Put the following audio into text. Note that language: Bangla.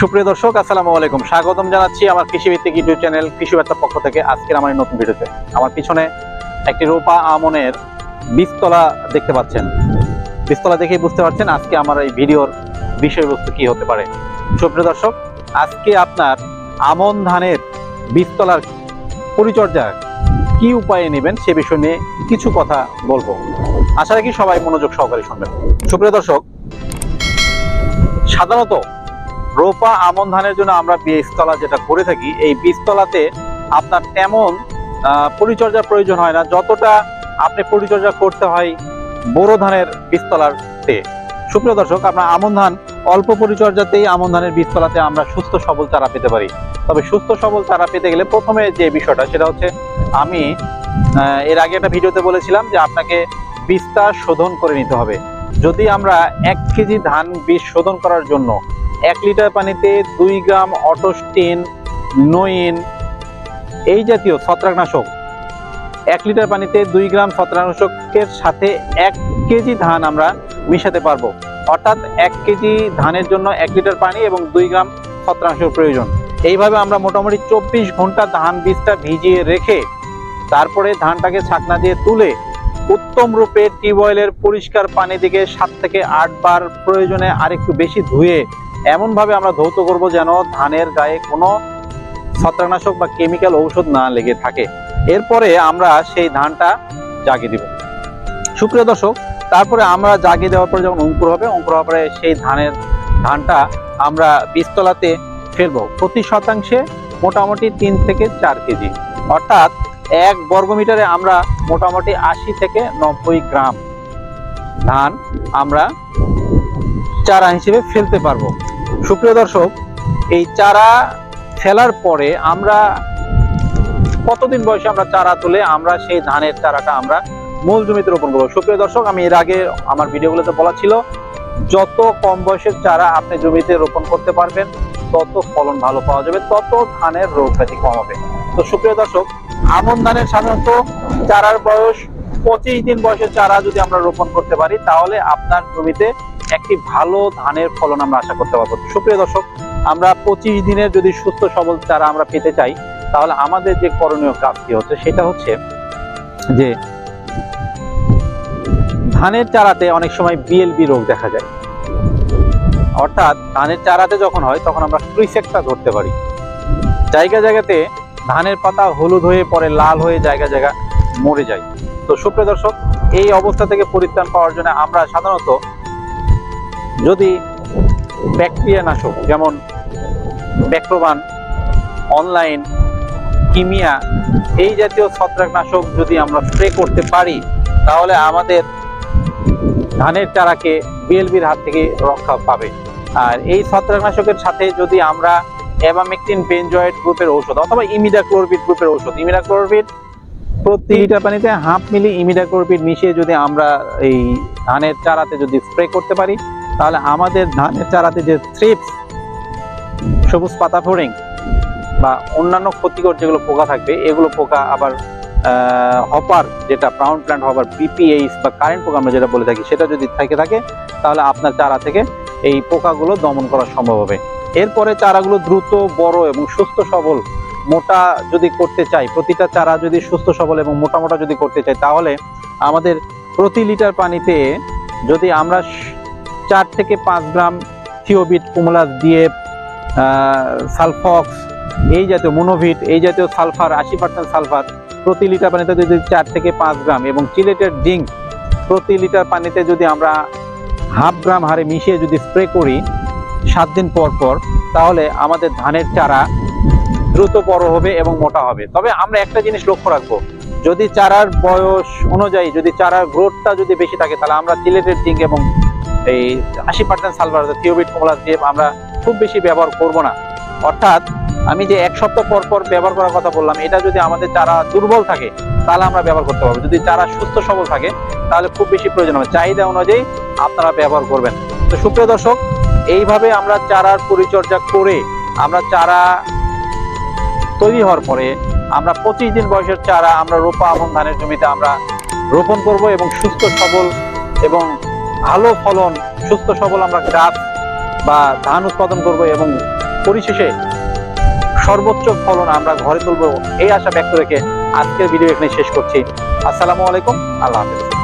সুপ্রিয় দর্শক, আসসালামু আলাইকুম। স্বাগতম জানাচ্ছি আমার কৃষিভিত্তিক ইউটিউব চ্যানেল কৃষি বার্তার পক্ষ থেকে আজকের আমার নতুন ভিডিওতে। আমার পিছনে একটি রোপা আমনের বীজতলা দেখতে পাচ্ছেন। বীজতলা দেখেই বুঝতে পারছেন আজকে আমার এই ভিডিওর বিষয়বস্তু কি হতে পারে। সুপ্রিয় দর্শক, আজকে আপনার আমন ধানের বীজতলার পরিচর্যা কি উপায়ে নেবেন সে বিষয় নিয়ে কিছু কথা বলব। আশা রাখি সবাই মনোযোগ সহকারে শুনবেন। সুপ্রিয় দর্শক, সাধারণত রোপা আমন ধানের জন্য আমরা বীজতলা যেটা করে থাকি, এই বীজতলাতে আপনার তেমন পরিচর্যার প্রয়োজন হয় না। যতটা আপনি পরিচর্যা করতে হয় বোরো ধানের বীজতলাতে সুপ্রিয় দর্শক, আপনার আমন ধান অল্প পরিচর্যাতেই আমন ধানের বীজতলাতে আমরা সুস্থ সবল চারা পেতে পারি। তবে সুস্থ সবল চারা পেতে গেলে প্রথমে যে বিষয়টা, সেটা হচ্ছে আমি এর আগে একটা ভিডিওতে বলেছিলাম যে আপনাকে বীজটা শোধন করে নিতে হবে। যদি আমরা এক কেজি ধান বীজ শোধন করার জন্য এক লিটার পানিতে দুই গ্রাম অটোস্টিন, নইন এই জাতীয় ছত্রাকনাশক। এক লিটার পানিতে দুই গ্রাম ছত্রাকনাশকের সাথে এক কেজি ধান আমরা মিশাতে পারব। অর্থাৎ এক কেজি ধানের জন্য এক লিটার পানি এবং দুই গ্রাম ছত্রাকনাশক প্রয়োজন। এইভাবে আমরা মোটামুটি চব্বিশ ঘণ্টা ধান বীজটা ভিজিয়ে রেখে তারপরে ধানটাকে ছাকনা দিয়ে তুলে উত্তম রূপে টিউবওয়েলের পরিষ্কার পানি দিকে সাত থেকে আট বার প্রয়োজনে আরেকটু বেশি ধুয়ে এমনভাবে আমরা ধৌত করব যেন ধানের গায়ে কোনো ছত্রাকনাশক বা কেমিক্যাল ঔষধ না লেগে থাকে। এরপরে আমরা সেই ধানটা জাগিয়ে দিব। সুপ্রিয় দর্শক, তারপরে আমরা জাগিয়ে দেওয়ার পরে যখন অঙ্কুর হবে, অঙ্কুর হওয়ার পরে সেই ধানের ধানটা আমরা বীজতলাতে ফেলব। প্রতি শতাংশে মোটামুটি তিন থেকে চার কেজি। অর্থাৎ এক বর্গমিটারে আমরা মোটামুটি আশি থেকে নব্বই গ্রাম ধান আমরা চারা হিসেবে ফেলতে পারব। সুপ্রিয় দর্শক, এই চারা ফেলার পরে আমরা কতদিন বয়সে আমরা চারা তুলে আমরা সেই ধানের চারাটা আমরা মূল জমিতে রোপণ করব? সুপ্রিয় দর্শক, আমি এর আগে আমার ভিডিওগুলোতে বলা ছিল, যত কম বয়সের চারা আপনি জমিতে রোপণ করতে পারবেন, তত ফলন ভালো পাওয়া যাবে, তত ধানের রোগ ব্যাধি কম হবে। তো সুপ্রিয় দর্শক, আমন ধানের সাধারণত চারার বয়স পঁচিশ দিন বয়সের চারা যদি আমরা রোপণ করতে পারি, তাহলে আপনার জমিতে একটি ভালো ধানের ফলন আমরা আশা করতে পারব। সুপ্রিয় দর্শক, আমরা পঁচিশ দিনের যদি সুস্থ, সবল চারা আমরা পেতে চাই, তাহলে আমাদের যে করণীয় কাজটি হচ্ছে, সেটা হচ্ছে যে ধানের চারাতে অনেক সময় বিএলবি রোগ দেখা যায়। অর্থাৎ ধানের চারাতে যখন হয়, তখন আমরা ক্রিসেকটা ধরতে পারি। জায়গা জায়গাতে ধানের পাতা হলুদ হয়ে পরে লাল হয়ে জায়গা জায়গা মরে যায়। তো সুপ্রিয় দর্শক, এই অবস্থা থেকে পরিত্রাণ পাওয়ার জন্য আমরা সাধারণত যদি ব্যাকটেরিয়া নাশক, যেমন ব্যাক্রোবান, অনলাইন, কিমিয়া, এই জাতীয় ছত্রাকনাশক যদি আমরা স্প্রে করতে পারি, তাহলে আমাদের ধানের চারাকে বিএলবির হাত থেকে রক্ষা পাবে। আর এই ছত্রাকনাশকের সাথে যদি আমরা অ্যাবামেকটিন বেনজয়েড গ্রুপের ঔষধ অথবা ইমিডাক্লোরবিড গ্রুপের ঔষধ ইমিডাক্লোরবিড প্রতি লিটার পানিতে হাফ মিলি ইমিডাক্লোরবিড মিশিয়ে যদি আমরা এই ধানের চারাতে যদি স্প্রে করতে পারি তাহলে আমাদের ধানের চারাতে যে থ্রিপস সবুজ পাতা ফোরিং বা অন্যান্য ক্ষতিকর যেগুলো পোকা থাকবে, এগুলো পোকা আবার হপার যেটা ব্রাউন প্ল্যান্ট হপার বিপিএইচ বা কারেন্ট পোকা আমরা যেটা বলে থাকি, সেটা যদি থেকে থাকে, তাহলে আপনার চারা থেকে এই পোকাগুলো দমন করা সম্ভব হবে। এরপরে চারাগুলো দ্রুত, বড় এবং সুস্থ সবল, মোটা যদি করতে চাই, প্রতিটা চারা যদি সুস্থ সবল এবং মোটা মোটা যদি করতে চাই, তাহলে আমাদের প্রতি লিটার পানিতে যদি আমরা চার থেকে পাঁচ গ্রাম থিওবিট কুমুলাস দিয়ে সালফক্স, এই জাতীয় মোনোভিট, এই জাতীয় সালফার, আশি পার্সেন্ট সালফার প্রতি লিটার পানিতে যদি চার থেকে পাঁচ গ্রাম এবং চিলেটেড জিঙ্ক প্রতি লিটার পানিতে যদি আমরা হাফ গ্রাম হারে মিশিয়ে যদি স্প্রে করি সাত দিন পর পর, তাহলে আমাদের ধানের চারা দ্রুত বড় হবে এবং মোটা হবে। তবে আমরা একটা জিনিস লক্ষ্য রাখব, যদি চারার বয়স অনুযায়ী, যদি চারার গ্রোথটা যদি বেশি থাকে, তাহলে আমরা চিলেটেড জিঙ্ক এবং এই আশি পার্সেন্ট সালফার থিওবিট কমলাস দিয়ে আমরা খুব বেশি ব্যবহার করব না। অর্থাৎ আমি যে এক সপ্তাহ পর পর ব্যবহার করার কথা বললাম, এটা যদি আমাদের চারা দুর্বল থাকে, তাহলে আমরা ব্যবহার করতে পারব। যদি চারা সুস্থ সবল থাকে, তাহলে খুব বেশি প্রয়োজন হবে। চাহিদা অনুযায়ী আপনারা ব্যবহার করবেন। তো সুপ্রিয় দর্শক, এইভাবে আমরা চারার পরিচর্যা করে আমরা চারা তৈরি হওয়ার পরে আমরা পঁচিশ দিন বয়সের চারা আমরা রোপা আমন ধানের জমিতে আমরা রোপণ করব এবং সুস্থ, সবল এবং ভালো ফলন, সুস্থ সবল আমরা গাছ বা ধান উৎপাদন করব এবং পরিশেষে সর্বোচ্চ ফলন আমরা ঘরে তুলব, এই আশা ব্যক্ত রেখে আজকের ভিডিও এখানে শেষ করছি। আসসালামু আলাইকুম, আল্লাহ হাফেজ।